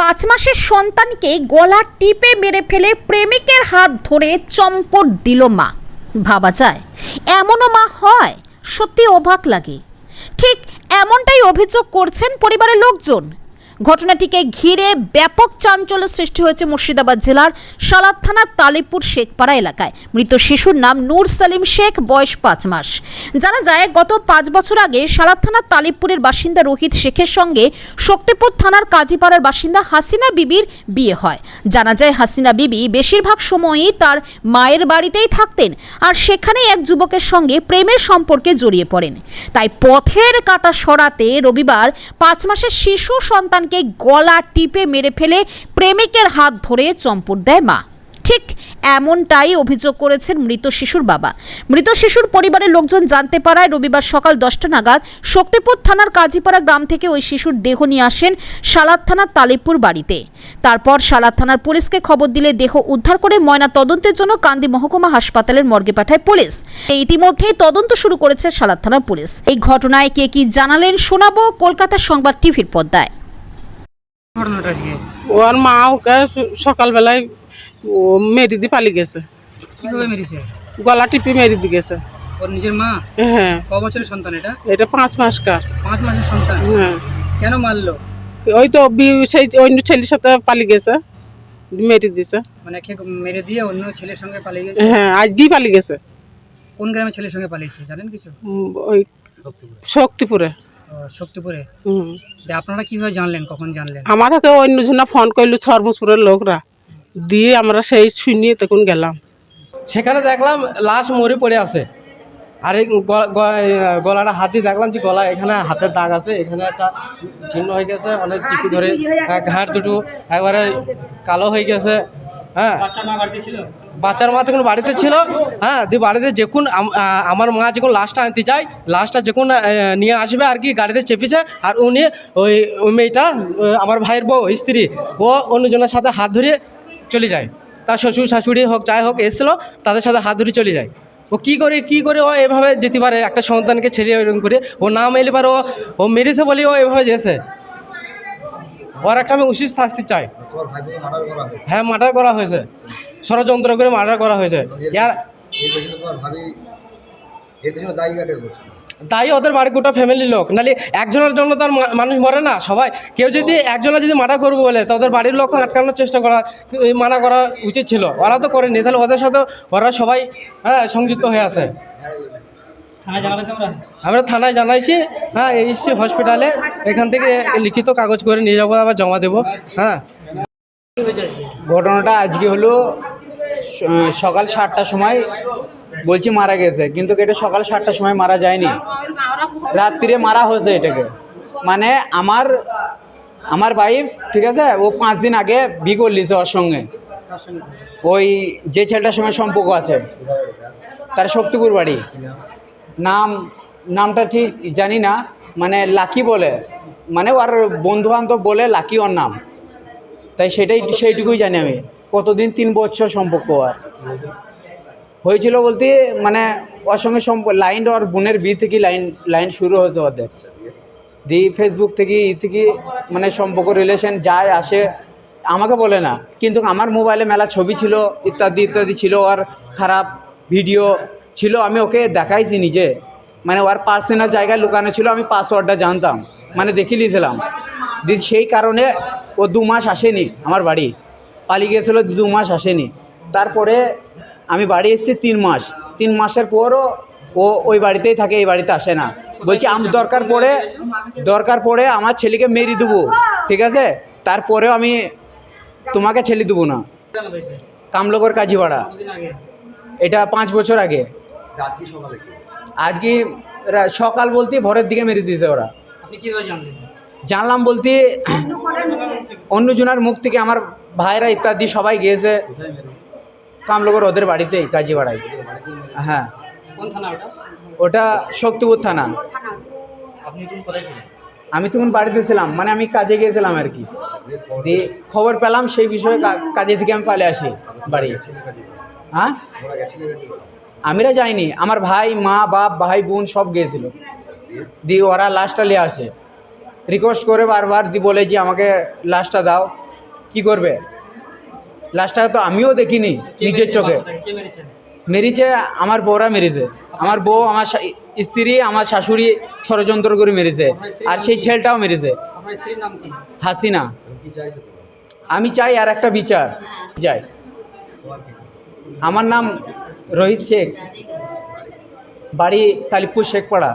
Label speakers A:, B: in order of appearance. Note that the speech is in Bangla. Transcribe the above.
A: পাঁচ মাসের সন্তানকে গলা টিপে মেরে ফেলে প্রেমিকের হাত ধরে চম্পট দিল মা। ভাবা যায়, এমনও মা হয়, সত্যি অবাক লাগে। ঠিক এমনটাই অভিযোগ করছেন পরিবারের লোকজন। ঘটনাটিকে ঘিরে ব্যাপক চাঞ্চল্য সৃষ্টি হয়েছে মুর্শিদাবাদ জেলার সালাদ থানার তালিপুর শেখপাড়া এলাকায়। মৃত শিশুর নাম নূর সালিম শেখ, বয়স পাঁচ মাস। জানা যায়, গত পাঁচ বছর আগে সালাদ থানার তালিপুরের বাসিন্দা রোহিত শেখের সঙ্গে শক্তিপুর থানার কাজীপাড়ার বাসিন্দা হাসিনা বিবির বিয়ে হয়। জানা যায়, হাসিনা বিবি বেশিরভাগ সময়ই তার মায়ের বাড়িতেই থাকতেন আর সেখানেই এক যুবকের সঙ্গে প্রেমের সম্পর্কে জড়িয়ে পড়েন। তাই পথের কাটা সরাতে রবিবার পাঁচ মাসের শিশু সন্তানকে গলা টিপে মেরে ফেলে প্রেমিকের হাত ধরে চম্পট দেয় মা। ঠিক এমনটাই অভিযোগ করেছেন মৃত শিশুর বাবা। মৃত শিশুর পরিবারের লোকজন জানতে পারায় রবিবার সকাল দশটা নাগাদ শক্তিপুর থানার কাজীপাড়া গ্রাম থেকে ওই শিশুর দেহ নিয়ে আসেন সালাদ থানার তালিপুর বাড়িতে। তারপর সালাদ থানার পুলিশকে খবর দিলে দেহ উদ্ধার করে ময়না তদন্তের জন্য কান্দি মহকুমা হাসপাতালের মর্গে পাঠায় পুলিশ। ইতিমধ্যেই তদন্ত শুরু করেছে সালাদ থানার পুলিশ। এই ঘটনায় কে কি জানালেন শোনাবো কলকাতা সংবাদ টিভির পর্দায়।
B: ঘটনাটা
C: ওর মা ওকে সকালবেলায় ও মেরি দিয়ে পালিয়ে গেছে।
B: কীভাবে মেরেছে?
C: গলা টিপে মেরি দিয়ে গেছে।
B: ওর নিজের মা?
C: হ্যাঁ।
B: ক বছরের সন্তান এটা?
C: এটা পাঁচ মাসকার।
B: পাঁচ মাসের সন্তান?
C: হ্যাঁ।
B: কেন মারলো?
C: ওই তো সেই অন্য ছেলের সাথে পালিয়ে গেছে। মেরি দিছে।
B: মানে মেরে দিয়ে অন্য ছেলের সঙ্গে পালিয়ে গেছে?
C: হ্যাঁ আজকেই পালিয়ে গেছে।
B: কোন গ্রামের ছেলের সঙ্গে পালিয়েছে? জানেন কিছু?
C: ওই শক্তিপুরে।
B: শক্তিপুরে।
C: হুম।
B: যে আপনারা কীভাবে জানলেন? কখন জানলেন?
C: আমাদেরকে অন্য জনা ফোন করল সর্বপুরের লোকরা। দিয়ে আমরা সেই শুনিয়ে তখন গেলাম।
D: সেখানে দেখলাম লাশ মরে পড়ে আছে। আর এই গলাটা হাতি দেখলাম যে গলা এখানে হাতের দাগ আছে এখানে একটা চিহ্ন হয়ে গেছে অনেক টিপি ধরে হ্যাঁ, ঘাড় দুটো একবারে কালো হয়ে গেছে। হ্যাঁ। বাচ্চার মা তখন বাড়িতে ছিল। হ্যাঁ দিয়ে বাড়িতে যখন আম- আমার মা যখন লাশটা আনতে যায় লাশটা যখন নিয়ে আসবে আর কি গাড়িতে চেপেছে আর উনি ওই ওই মেয়েটা আমার ভাইয়ের বউ স্ত্রী ও অন্যজনের সাথে হাত ধরিয়ে চলে যায়। তার শ্বশুর শাশুড়ি হোক যাই হোক এসেছিল তাদের সাথে হাত ধরে চলে যায়। ও কী করে কী করে ও এভাবে যেতে পারে একটা সন্তানকে ছেড়ে এরকম করে ও না মেলে পারে ও ও মেরেছে বলে ও এভাবে যেছে। ওর আমি উচিত শাস্তি চাই। হ্যাঁ মার্ডার করা হয়েছে। ষড়যন্ত্র করে মার্ডার করা হয়েছে। ইয়ার তাই ওদের বাড়ি গোটা ফ্যামিলির লোক। নাহলে একজনের জন্য তার মানুষ মরে না। সবাই কেউ যদি একজনের যদি মানা করব বলে, তো ওদের বাড়ির লোক আটকানোর চেষ্টা করা মানা করা উচিত ছিল। ওরা তো করেনি। তাহলে ওদের সাথে ওরা সবাই হ্যাঁ সংযুক্ত হয়ে আছে। আমরা থানায় জানাইছি হ্যাঁ এসছি হসপিটালে এখান থেকে লিখিত কাগজ করে নিয়ে যাব আবার জমা দেবো হ্যাঁ।
E: ঘটনাটা আজকে হলো সকাল সাতটার সময় বলছি মারা গেছে কিন্তু এটা সকাল সাতটার সময় মারা যায়নি। রাত্রিরে মারা হয়েছে এটাকে। মানে আমার আমার ওয়াইফ ঠিক আছে ও পাঁচ দিন আগে বি করলিছে ওর সঙ্গে
B: সঙ্গে।
E: ওই যে ছেলেটার সঙ্গে সম্পর্ক আছে তার শক্তিপুর বাড়ি। নাম, নামটা ঠিক জানি না মানে লাকি বলে মানে ওর বন্ধু বান্ধব বলে লাকি ওর নাম। তাই সেটাই, সেইটুকুই জানি আমি, কতদিন তিন বছর সম্পর্ক আর হয়েছিল বলতে মানে ওর সঙ্গে সম্প- লাইন ওর বোনের বি থেকে লাইন লাইন শুরু হয়েছে ওদের। দি ফেসবুক থেকে ই থেকে মানে সম্পর্ক রিলেশন যায়, আসে, আমাকে বলে না। কিন্তু আমার মোবাইলে মেলা ছবি ছিল, ইত্যাদি ইত্যাদি ছিল, আর খারাপ ভিডিও ছিল, আমি ওকে দেখাইছি নিজে। মানে ওর পার্সোনাল জায়গায় লুকানো ছিল, আমি পাসওয়ার্ডটা জানতাম। মানে দেখে নিয়েছিলাম। সেই কারণে ও দু মাস আসেনি আমার বাড়ি। পালিয়ে গিয়েছিল দু মাস আসেনি। তারপরে আমি বাড়ি এসেছি তিন মাস। তিন মাসের পরও ও ওই বাড়িতেই থাকে, এই বাড়িতে আসে না। বলছি, আমি, দরকার পড়ে দরকার পড়ে আমার ছেলেকে মেরে দেবো, ঠিক আছে? তারপরেও আমি তোমাকে ছেলে দেবো না। কামলগর কাজীপাড়া। এটা পাঁচ বছর আগে।
F: সকালে
E: আজকে সকাল বলতে ভোরের দিকে মেরে দিয়েছে ওরা।
B: আপনি কীভাবে জানলেন?
E: জানলাম বলতে অন্যজনের মুখ থেকে আমার ভাইরা ইত্যাদি সবাই গিয়েছে। কামলগর ওদের বাড়িতেই কাজীপাড়ায়। হ্যাঁ।
B: কোন থানা ওটা?
E: ওটা শক্তিপুর থানা।
B: আপনি
E: আমি তখন বাড়িতে ছিলাম মানে আমি কাজে গিয়েছিলাম আর কি। দিয়ে খবর পেলাম সেই বিষয়ে কাজে থেকে আমি পালে আসি বাড়ি। হ্যাঁ? আমিরা যাইনি আমার ভাই মা বাপ ভাই বোন সব গিয়েছিল। দিয়ে ওরা লাশটা নিয়ে আসে। রিকোয়েস্ট করে বারবার দি বলে যে আমাকে লাশটা দাও। কি করবে? লাশটা তো আমিও দেখিনি নিজের চোখে।
B: মেরেছে?
E: আমার বউরা মেরেছে। আমার বউ আমার স্ত্রী আমার শাশুড়ি ষড়যন্ত্র করে মেরেছে। আর সেই ছেলেটাও মেরেছে।
B: আপনার স্ত্রীর নাম কি?
E: হাসিনা। আমি চাই? আর একটা বিচার। চাই আমার নাম রোহিত শেখ বাড়ি তালিপুর শেখপাড়া।